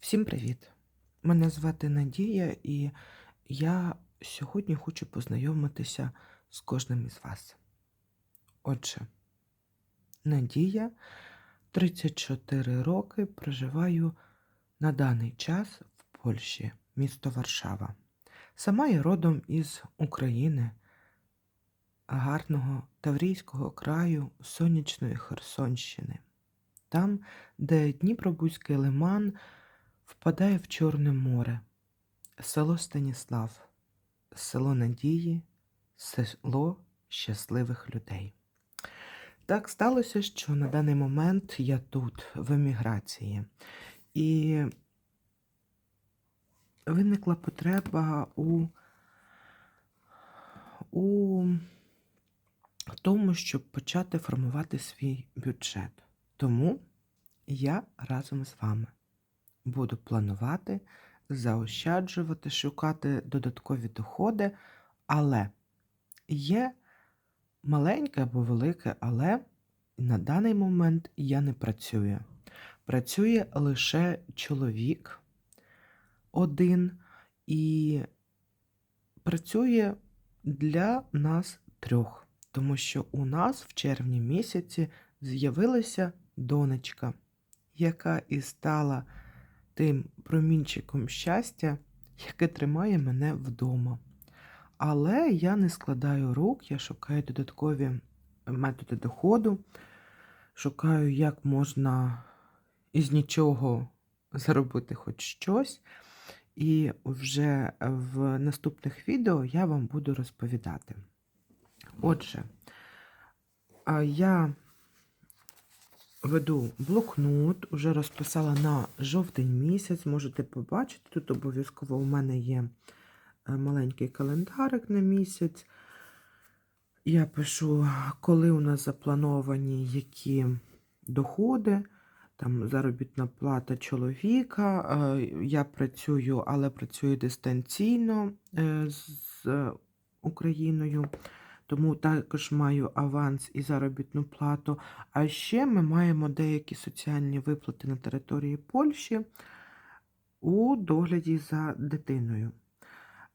Всім привіт! Мене звати Надія, і я сьогодні хочу познайомитися з кожним із вас. Отже, Надія, 34 роки, проживаю на даний час в Польщі, місто Варшава. Сама я родом із України, гарного Таврійського краю, сонячної Херсонщини. Там, де Дніпробузький лиман впадає в Чорне море, село Станіслав, село Надії, село щасливих людей. Так сталося, що на даний момент я тут, в еміграції, і виникла потреба у, у тому, щоб почати формувати свій бюджет. Тому я разом з вами буду планувати, заощаджувати, шукати додаткові доходи, але є маленьке або велике, але на даний момент я не працюю. Працює лише чоловік один і працює для нас трьох, тому що у нас в червні місяці з'явилася донечка, яка і стала тим промінчиком щастя, яке тримає мене вдома. Але я не складаю рук, я шукаю додаткові методи доходу, шукаю, як можна із нічого заробити хоч щось. І вже в наступних відео я вам буду розповідати. Отже, я веду блокнот, вже розписала на жовтень місяць, можете побачити. Тут обов'язково у мене є е, маленький календарик на місяць. Я пишу, коли у нас заплановані які доходи, там заробітна плата чоловіка. е, Я працюю, але працюю дистанційно е, з Україною тому також маю аванс і заробітну плату. А ще ми маємо деякі соціальні виплати на території Польщі у догляді за дитиною.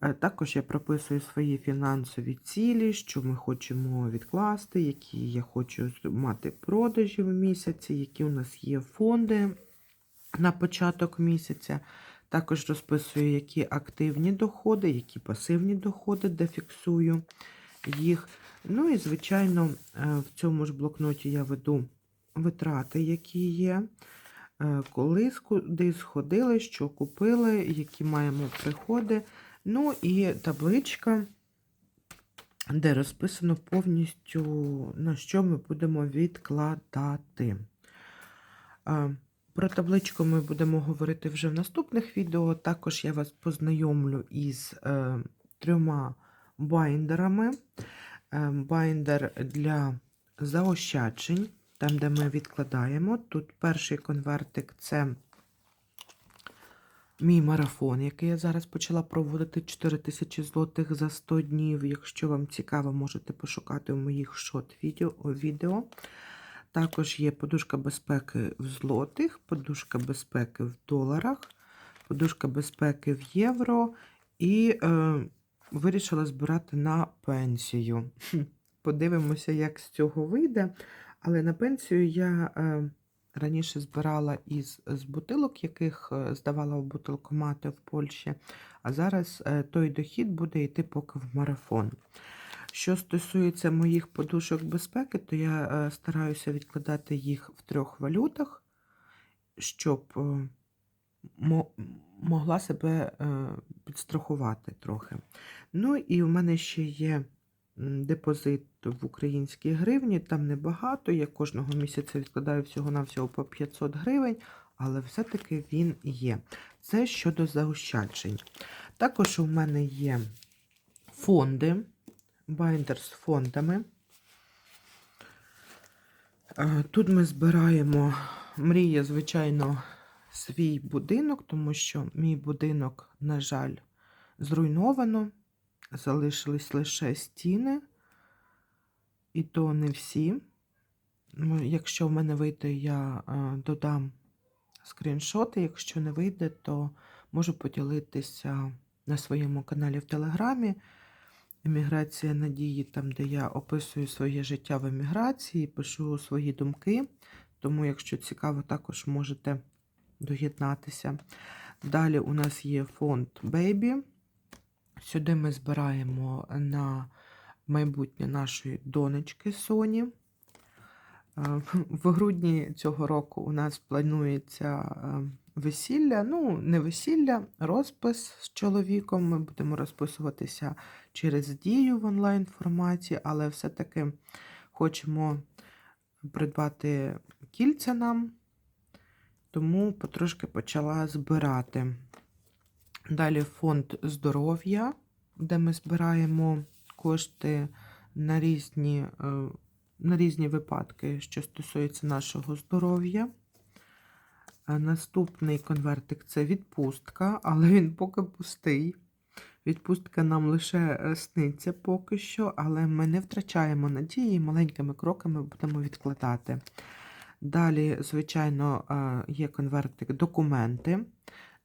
Е, Також я прописую свої фінансові цілі, що ми хочемо відкласти, які я хочу мати продажі в місяці, які у нас є фонди на початок місяця. Також розписую, які активні доходи, які пасивні доходи, де фіксую їх. Ну і, звичайно, е, в цьому ж блокноті я веду витрати, які є, е, коли куди сходили, що купили, які маємо приходи. Ну і табличка, де розписано повністю, на що ми будемо відкладати. Е, Про табличку ми будемо говорити вже в наступних відео. Також я вас познайомлю із трьома байндерами. Е, Байндер для заощаджень, там, де ми відкладаємо. Тут перший конвертик це мій марафон, який я зараз почала проводити 4000 злотих за 100 днів. Якщо вам цікаво, можете пошукати в моїх шот-відео. Також є подушка безпеки в злотих, подушка безпеки в доларах, подушка безпеки в євро і е, вирішила збирати на пенсію. Подивимося, як з цього вийде. Але на пенсію я е, раніше збирала із з бутилок, яких е, здавала в бутилкомати в Польщі. А зараз е, той дохід буде йти поки в марафон. Що стосується моїх подушок безпеки, то я стараюся відкладати їх в трьох валютах, щоб могла себе е, підстрахувати трохи. Ну і в мене ще є депозит в українській гривні, там небагато. Я кожного місяця відкладаю всього-навсього по 500 гривень, але все-таки він є. Це щодо заощаджень. Також у мене є фонди, байндер з фондами. Е, Тут ми збираємо мрія, звичайно, свій будинок, тому що мій будинок, на жаль, зруйновано. Залишились лише стіни, і то не всі. Ну, Якщо в мене вийде, я е, додам скріншоти. Якщо не вийде, то можу поділитися на своєму каналі в Телеграмі. Еміграція надії, там, де я описую своє життя в еміграції, пишу свої думки. Тому, якщо цікаво, також можете доєднатися. Далі у нас є фонд Baby. Сюди ми збираємо на майбутнє нашої донечки Соні. Е, В грудні цього року у нас планується е, весілля. Ну, не весілля, розпис з чоловіком. Ми будемо розписуватися через дію в онлайн форматі, але все-таки хочемо придбати кільця нам, тому потрошки почала збирати. Далі фонд здоров'я, де ми збираємо кошти на різні, е, на різні випадки, що стосуються нашого здоров'я. Е, Наступний конвертик це відпустка, але він поки пустий. Відпустка нам лише е, сниться поки що, але ми не втрачаємо надії і маленькими кроками будемо відкладати. Далі, звичайно, е, є конвертик документи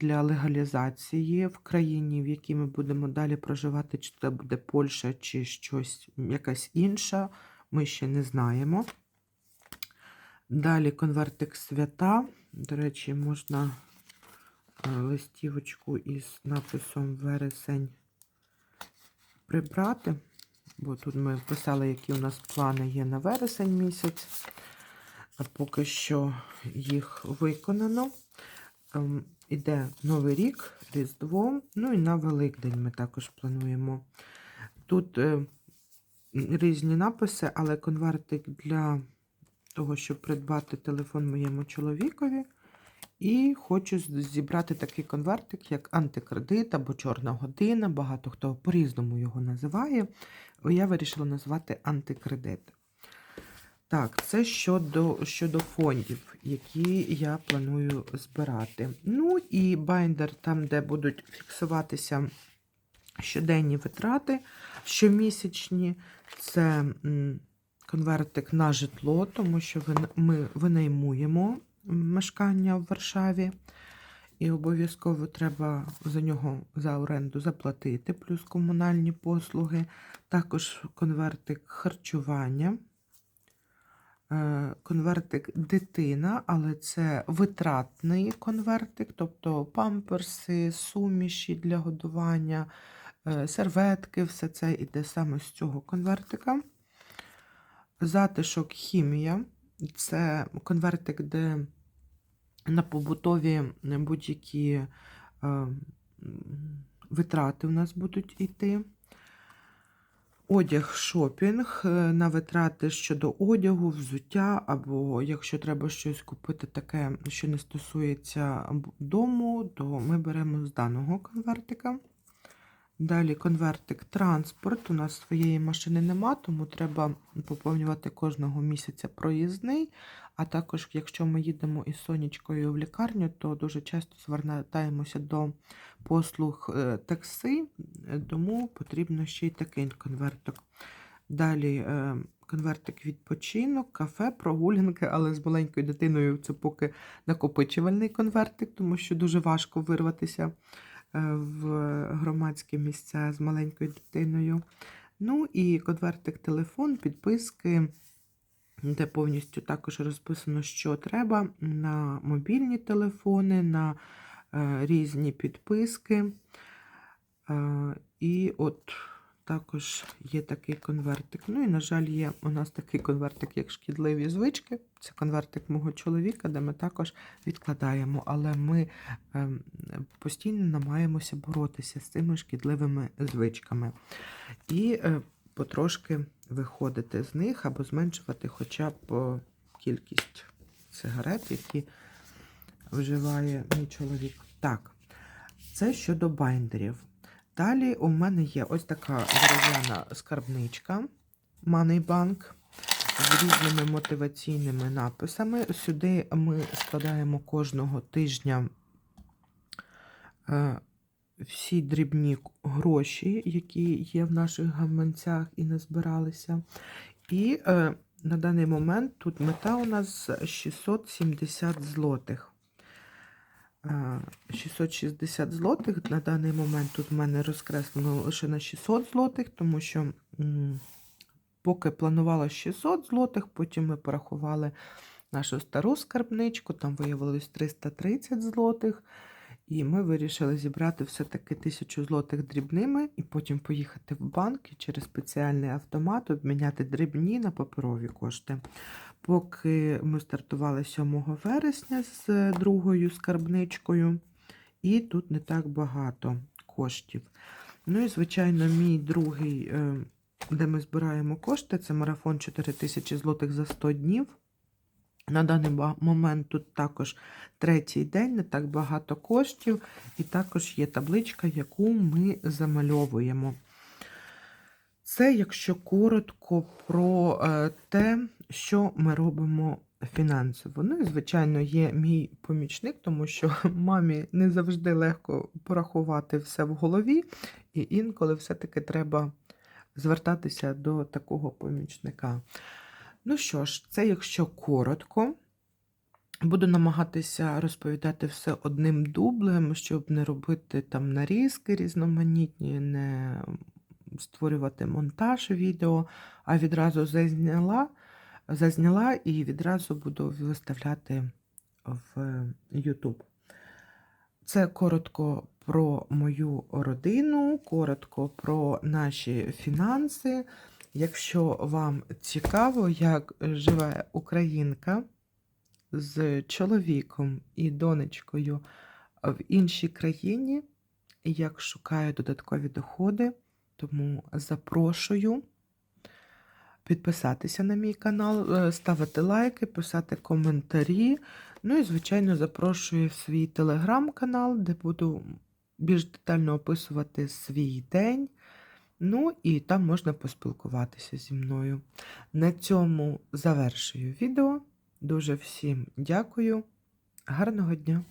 для легалізації в країні, в якій ми будемо далі проживати, чи це буде Польща, чи щось якась інша, ми ще не знаємо. Далі конвертик свята. До речі, можна е, листівочку із написом вересень прибрати, бо тут ми писали, які у нас плани є на вересень місяць. Поки що їх виконано. Ем, Іде Новий рік, Різдво, ну і на Великдень ми також плануємо. Тут е, різні написи, але конвертик для того, щоб придбати телефон моєму чоловікові. І хочу зібрати такий конвертик, як антикредит або чорна година. Багато хто по-різному його називає. Я вирішила назвати антикредит. Так, це щодо, щодо фондів, які я планую збирати. Ну і байндер, там, де будуть фіксуватися щоденні витрати, щомісячні, це конвертик на житло, тому що ми винаймуємо мешкання в Варшаві. І обов'язково треба за нього за оренду заплатити, плюс комунальні послуги. Також конвертик харчування. Е, конвертик дитина, але це витратний конвертик, тобто памперси, суміші для годування, е, серветки, все це йде саме з цього конвертика. Затишок хімія це конвертик, де на побутові будь-які е, витрати у нас будуть йти. Одяг шопінг е, на витрати щодо одягу, взуття, або якщо треба щось купити таке, що не стосується дому, то ми беремо з даного конвертика. Далі конвертик транспорт. У нас своєї машини нема, тому треба поповнювати кожного місяця проїзний. А також, якщо ми їдемо із сонечкою в лікарню, то дуже часто звертаємося до послуг е, такси, е, тому потрібно ще й такий конвертик. Далі е, конвертик відпочинок, кафе, прогулянки, але з маленькою дитиною це поки накопичувальний конвертик, тому що дуже важко вирватися в громадські місця з маленькою дитиною. Ну і конвертик телефон, підписки, де повністю також розписано, що треба на мобільні телефони, на е, різні підписки. Е, І от також є такий конвертик. Ну і, на жаль, є у нас такий конвертик, як шкідливі звички. Це конвертик мого чоловіка, де ми також відкладаємо. Але ми ем, постійно намагаємося боротися з цими шкідливими звичками. І е, потрошки виходити з них або зменшувати хоча б е, кількість сигарет, які вживає мій чоловік. Так, це щодо байндерів. Далі у мене є ось така дерев'яна скарбничка Moneybank з різними мотиваційними написами. Сюди ми складаємо кожного тижня е, всі дрібні гроші, які є в наших гаманцях і назбиралися. І е, на даний момент тут мета у нас 670 злотих. е, 660 злотих. На даний момент тут в мене розкреслено лише на 600 злотих, тому що поки планувала 600 злотих, потім ми порахували нашу стару скарбничку, там виявилось 330 злотих. І ми вирішили зібрати все-таки тисячу злотих дрібними і потім поїхати в банк і через спеціальний автомат обміняти дрібні на паперові кошти. Поки ми стартували 7 вересня з е, другою скарбничкою, і тут не так багато коштів. Ну і, звичайно, мій другий, е, де ми збираємо кошти, це марафон 4000 злотих за 100 днів. На даний момент тут також третій день, не так багато коштів, і також є табличка, яку ми замальовуємо. Це, якщо коротко про е, те, що ми робимо фінансово. Ну і, звичайно, є мій помічник, тому що мамі не завжди легко порахувати все в голові, і інколи все-таки треба звертатися до такого помічника. Ну що ж, це якщо коротко. Буду намагатися розповідати все одним дублем, щоб не робити там нарізки різноманітні, не створювати монтаж відео, а відразу зазняла, зазняла і відразу буду виставляти в YouTube. Це коротко про мою родину, коротко про наші фінанси. Якщо вам цікаво, як живе українка з чоловіком і донечкою в іншій країні, як шукає додаткові доходи, тому запрошую підписатися на мій канал, е, ставити лайки, писати коментарі. Ну і, звичайно, запрошую в свій телеграм-канал, де буду більш детально описувати свій день. Ну і там можна поспілкуватися зі мною. На цьому завершую відео. Дуже всім дякую. Гарного дня!